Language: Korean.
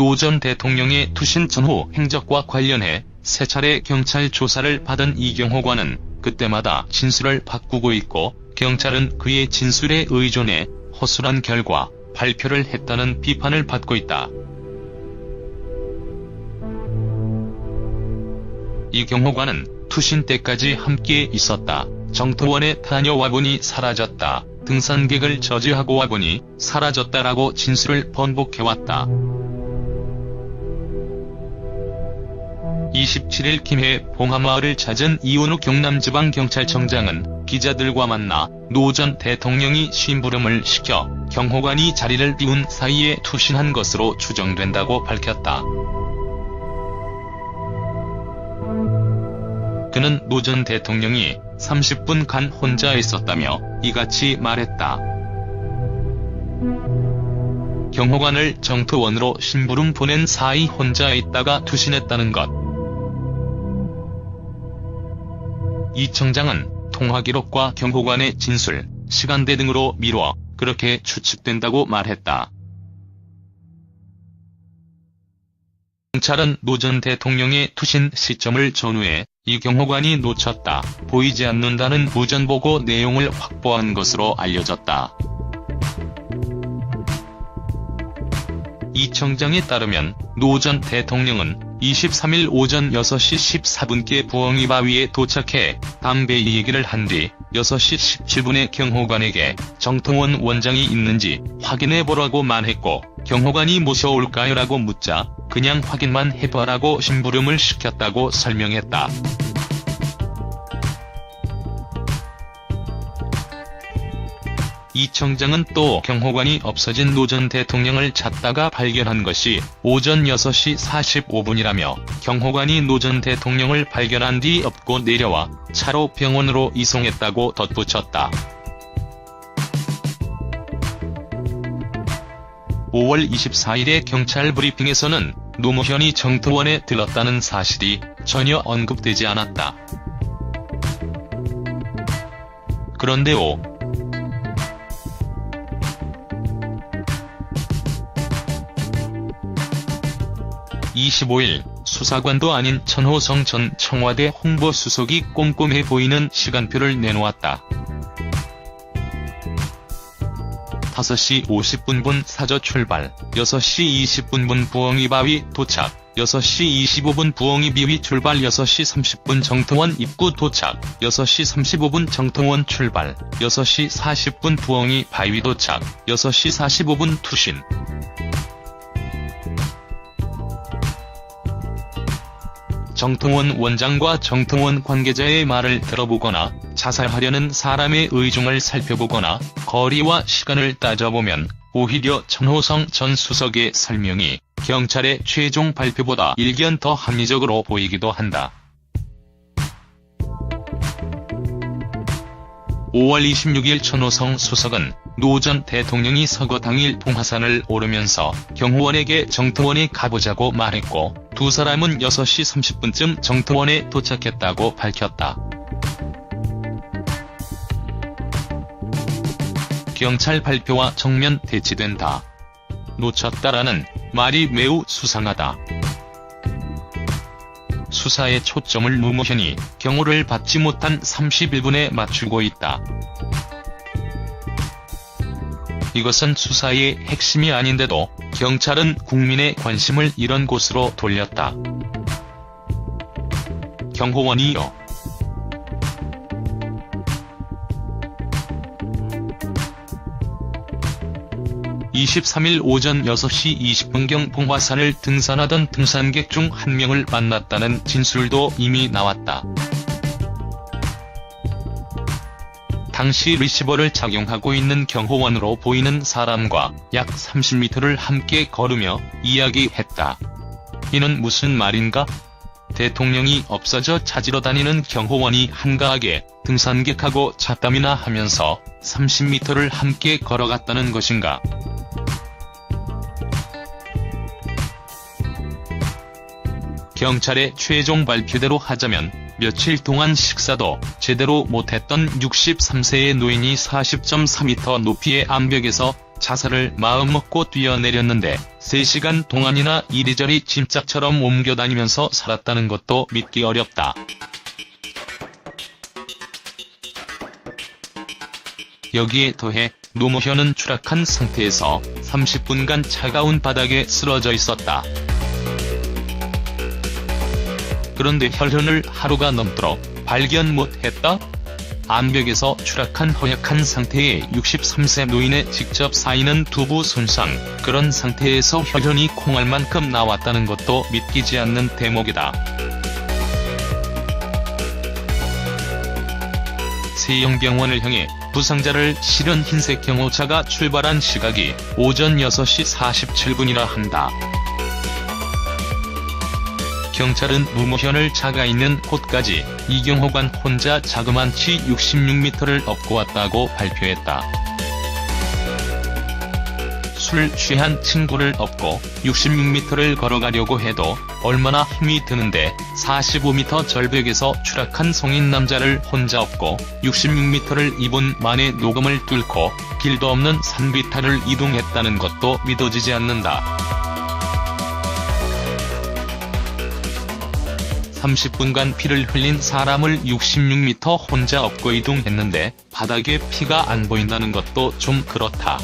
노 전 대통령의 투신 전후 행적과 관련해 세 차례 경찰 조사를 받은 이경호관은 그때마다 진술을 바꾸고 있고 경찰은 그의 진술에 의존해 허술한 결과 발표를 했다는 비판을 받고 있다. 이경호관은 투신 때까지 함께 있었다. 정토원에 다녀와 보니 사라졌다. 등산객을 저지하고 와 보니 사라졌다라고 진술을 번복해왔다. 27일 김해 봉하마을을 찾은 이원우 경남지방경찰청장은 기자들과 만나 노 전 대통령이 심부름을 시켜 경호관이 자리를 비운 사이에 투신한 것으로 추정된다고 밝혔다. 그는 노 전 대통령이 30분간 혼자 있었다며 이같이 말했다. 경호관을 정토원으로 심부름 보낸 사이 혼자 있다가 투신했다는 것. 이 청장은 통화 기록과 경호관의 진술, 시간대 등으로 미뤄 그렇게 추측된다고 말했다. 경찰은 노 전 대통령의 투신 시점을 전후해 이 경호관이 놓쳤다, 보이지 않는다는 무전보고 내용을 확보한 것으로 알려졌다. 이 청장에 따르면 노 전 대통령은 23일 오전 6시 14분께 부엉이 바위에 도착해 담배 얘기를 한 뒤 6시 17분에 경호관에게 정통원 원장이 있는지 확인해 보라고 말했고 경호관이 모셔올까요 라고 묻자 그냥 확인만 해봐라고 심부름을 시켰다고 설명했다. 이 청장은 또 경호관이 없어진 노 전 대통령을 찾다가 발견한 것이 오전 6시 45분이라며 경호관이 노 전 대통령을 발견한 뒤 업고 내려와 차로 병원으로 이송했다고 덧붙였다. 5월 24일의 경찰 브리핑에서는 노무현이 정토원에 들렀다는 사실이 전혀 언급되지 않았다. 그런데 오. 25일 수사관도 아닌 천호성 전 청와대 홍보수석이 꼼꼼해 보이는 시간표를 내놓았다. 5시 50분 분 사저 출발, 6시 20분 분 부엉이 바위 도착, 6시 25분 부엉이 비위 출발 6시 30분 정통원 입구 도착, 6시 35분 정통원 출발, 6시 40분 부엉이 바위 도착, 6시 45분 투신. 정통원 원장과 정통원 관계자의 말을 들어보거나 자살하려는 사람의 의중을 살펴보거나 거리와 시간을 따져보면 오히려 천호성 전 수석의 설명이 경찰의 최종 발표보다 일견 더 합리적으로 보이기도 한다. 5월 26일 천호성 수석은 노 전 대통령이 서거 당일 동화산을 오르면서 경호원에게 정통원에 가보자고 말했고 두 사람은 6시 30분쯤 정통원에 도착했다고 밝혔다. 경찰 발표와 정면 대치된다. 놓쳤다라는 말이 매우 수상하다. 수사의 초점을 노무현이 경호를 받지 못한 31분에 맞추고 있다. 이것은 수사의 핵심이 아닌데도 경찰은 국민의 관심을 이런 곳으로 돌렸다. 경호원이요. (23일) 오전 6시 20분경 봉화산을 등산하던 등산객 중 한 명을 만났다는 진술도 이미 나왔다. 당시 리시버를 착용하고 있는 경호원으로 보이는 사람과 약 30m를 함께 걸으며 이야기했다. 이는 무슨 말인가? 대통령이 없어져 찾으러 다니는 경호원이 한가하게 등산객하고 잡담이나 하면서 30m를 함께 걸어갔다는 것인가? 경찰의 최종 발표대로 하자면 며칠 동안 식사도 제대로 못했던 63세의 노인이 40.4m 높이의 암벽에서 자살을 마음먹고 뛰어내렸는데 3시간 동안이나 이리저리 짐짝처럼 옮겨다니면서 살았다는 것도 믿기 어렵다. 여기에 더해 노무현은 추락한 상태에서 30분간 차가운 바닥에 쓰러져 있었다. 그런데 혈흔을 하루가 넘도록 발견 못했다? 암벽에서 추락한 허약한 상태의 63세 노인의 직접 사인은 두부 손상, 그런 상태에서 혈흔이 콩알 만큼 나왔다는 것도 믿기지 않는 대목이다. 세영병원을 향해 부상자를 실은 흰색 경호차가 출발한 시각이 오전 6시 47분이라 한다. 경찰은 노무현을 차가 있는 곳까지 이경호관 혼자 자그만 치 66m를 업고 왔다고 발표했다. 술 취한 친구를 업고 66m를 걸어가려고 해도 얼마나 힘이 드는데 45m 절벽에서 추락한 성인 남자를 혼자 업고 66m를 2분 만에 녹음을 뚫고 길도 없는 산비탈을 이동했다는 것도 믿어지지 않는다. 30분간 피를 흘린 사람을 66m 혼자 업고 이동했는데 바닥에 피가 안 보인다는 것도 좀 그렇다.